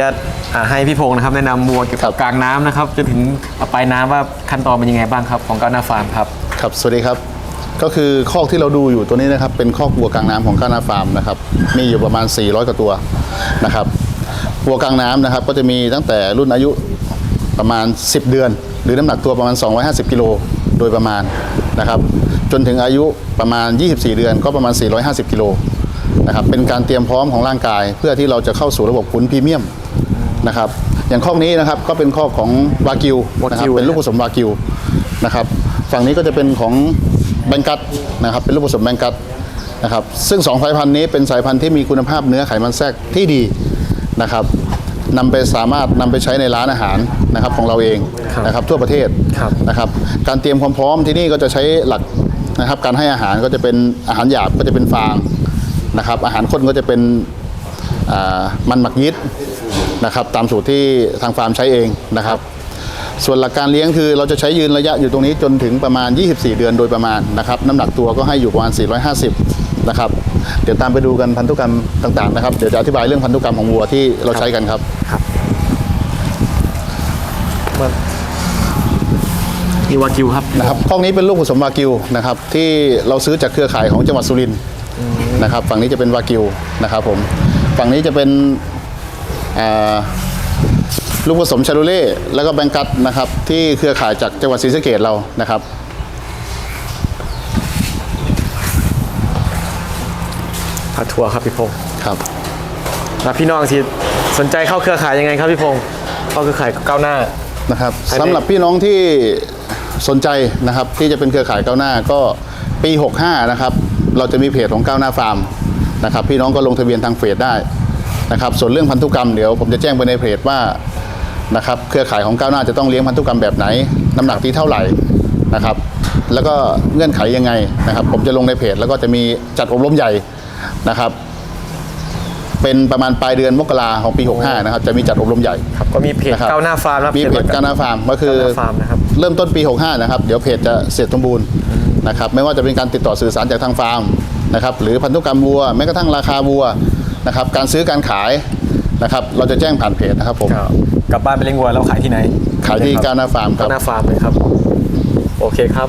ญาตอ่าให้พี่พงศ์นะครับแนะนำวัวเกี่ยวครักับบ กลางน้ำนะครับจนถึงปลายน้ำว่าขั้นตอนเป็นยังไงบ้างครับของก้าวหน้าฟาร์มครับ ครับ สวัสดีครับ ก็คือคอกที่เราดูอยู่ตัวนี้นะครับ เป็นคอกวัวกลางน้ำของก้าวหน้าฟาร์มนะครับ มีอยู่ประมาณ 400 กว่าตัวนะครับวัวกลางน้ำนะครับ ก็จะมีตั้งแต่รุ่นอายุประมาณ 10 เดือน หรือน้ำหนักตัวประมาณ 250 กิโลโดยประมาณนะครับ จนถึงอายุประมาณ 24 เดือนก็ประมาณ 450 กิโล นะครับเป็นการเตรียมพร้อมของร่างกาย เพื่อที่เราจะเข้าสู่ระบบขุนพรีเมียมนะครับอย่างคอกนี้นะครับก็เป็นคอกของวากิวนะครับวากิวเป็นลูกผสมวากิวนะครับฝั่งนี้ก็จะเป็นของแบงกัตนะครับเป็นลูกผสมแบงกัตนะครับซึ่งสองสายพันธุ์นี้เป็นสายพันธุ์ที่มีคุณภาพเนื้อไขมันแทรกที่ดีนะครับนำไปสามารถนำไปใช้ในร้านอาหารนะครับของเราเองครับนะครับทั่วประเทศครับนะครับการเตรียมความพร้อมที่นี่ก็จะใช้หลักนะครับการให้อาหารก็จะเป็นอาหารหยาบก็จะเป็นฟาง นะครับ อาหารข้นก็จะเป็นอ่ามันหมักยิดนะครับตามสูตรที่ทางฟาร์มใช้เองนะครับ ส่วนหลักการเลี้ยงคือเราจะใช้ยืนระยะอยู่ตรงนี้จนถึงประมาณ 24 เดือนโดยประมาณนะครับน้ำหนักตัวก็ให้อยู่ประมาณ 450 นะครับ เดี๋ยวตามไปดูกันพันธุกรรมต่างๆนะครับ เดี๋ยวจะอธิบายเรื่องพันธุกรรมของวัวที่เราใช้กันครับนี่วากิวครับนะครับข้องนี้เป็นลูกผสมวากิวนะครับที่เราซื้อจากเครือข่ายของจังหวัดสุรินทร์ นะครับฝั่งนี้จะเป็นวากิวนะครับผมฝั่งนี้จะเป็นอ่าลูกผสมชาลูเล่แล้วก็แบงกัตนะครับ ที่เครือข่ายจากจังหวัดศรีสะเกดเรานะครับ พาทัวร์ครับพี่พงศ์ครับแล้วพี่น้องที่สนใจเข้าเครือข่ายยังไงครับพี่พงศ์เข้าเครือข่ายก้าวหน้านะครับอันนี้สำหรับพี่น้องที่สนใจนะครับที่จะเป็นเครือข่ายก้าวหน้าก็ปี 65 นะครับ เราจะมีเพจของก้าวหน้าฟาร์มนะครับพี่น้องก็ลงทะเบียนทางเฟซได้นะครับส่วนเรื่องพันธุกรรมเดี๋ยวผมจะแจ้งไปในเพจว่านะครับเครือข่ายของก้าวหน้าจะต้องเลี้ยงพันธุกรรมแบบไหน น้ำหนักที่เท่าไหร่นะครับแล้วก็เงื่อนไขยังไงนะครับ ผมจะลงในเพจแล้วก็จะมีจัดอบรมใหญ่นะครับ เป็นประมาณปลายเดือนมกราของปี 65 นะครับ จะมีจัดอบรมใหญ่ครับก็มีเพจนะครับก้าวหน้าฟาร์มนะครับมีเพจก้าวหน้าฟาร์มก็คือก้าวหน้าฟาร์มนะครับเริ่มต้นปี 65 นะครับ เดี๋ยวเพจจะเสร็จสมบูรณ์ นะครับไม่ว่าจะเป็นการติดต่อสื่อสารจากทางฟาร์มนะครับหรือพันธุกรรมวัวแม้กระทั่งราคาวัวนะครับการซื้อการขายนะครับเราจะแจ้งผ่านเพจนะครับผมครับกลับบ้านไปเลี้ยงวัวแล้วขายที่ไหนขายที่ก้าวหน้าฟาร์มคก้ารับวหน้าฟาร์มเลยครับ โอเคครับ